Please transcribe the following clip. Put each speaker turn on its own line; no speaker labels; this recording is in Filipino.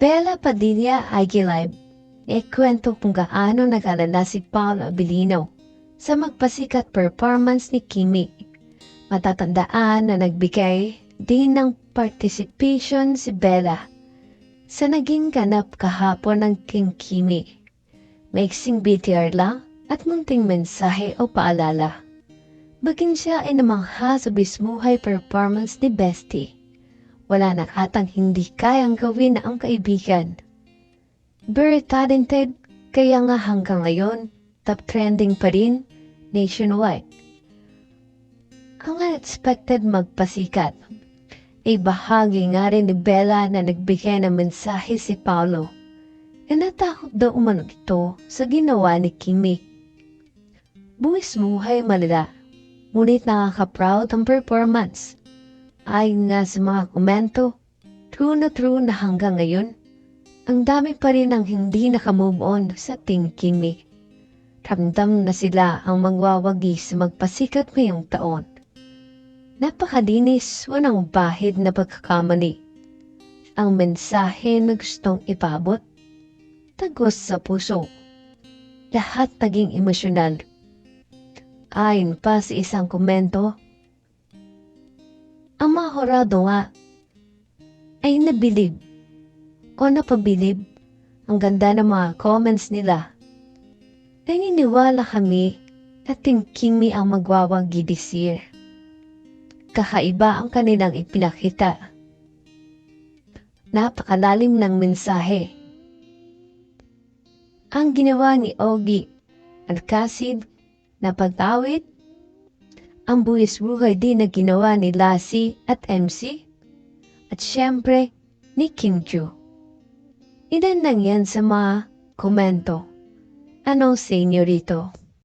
Bella Padilla Aguilib, ikwento kung gaano nag-alala si Paul Abilino sa magpasikat performance ni Kimi. Matatandaan na nagbigay din ng participation si Bella sa naging ganap kahapon ng King Kimi. Maiksing BTR lang at munting mensahe o paalala. Baging siya ay namangha sa bismuhay performance ni Bestie. Wala na atang hindi kayang gawin na ang kaibigan. Very talented, kaya nga hanggang ngayon, top trending pa rin nationwide. Ang unexpected magpasikat ay bahagi nga rin ni Bella na nagbigay ng mensahe si Paolo. E natakot daw umano ito sa ginawa ni Kimi. Buwis buhay malala, ngunit nakaka-proud ang performance. Ayon nga sa mga komento, true na true na hanggang ngayon, ang dami pa rin ang hindi nakamove on sa Team Kimi. Ramdam na sila ang magwawagi sa magpasikat ngayong taon. Napakalinis, walang bahid na pagkakamali. Ang mensahe na gustong ipabot, tagos sa puso. Lahat naging emosyonal. Ayon pa sa isang komento, ang mga horado nga ay nabilib o napabilib. Ang ganda ng mga comments nila. Naniniwala kami na tingkimi ang magwawagi this year. Kakaiba ang kanilang ipinakita. Napakalalim ng mensahe. Ang ginawa ni Ogie Alcacid na pagtawid, ang buwis buhay din na ginawa ni Lassie at MC, at syempre ni Kim Chu. Ilan lang yan sa mga komento. Anong sa inyo rito?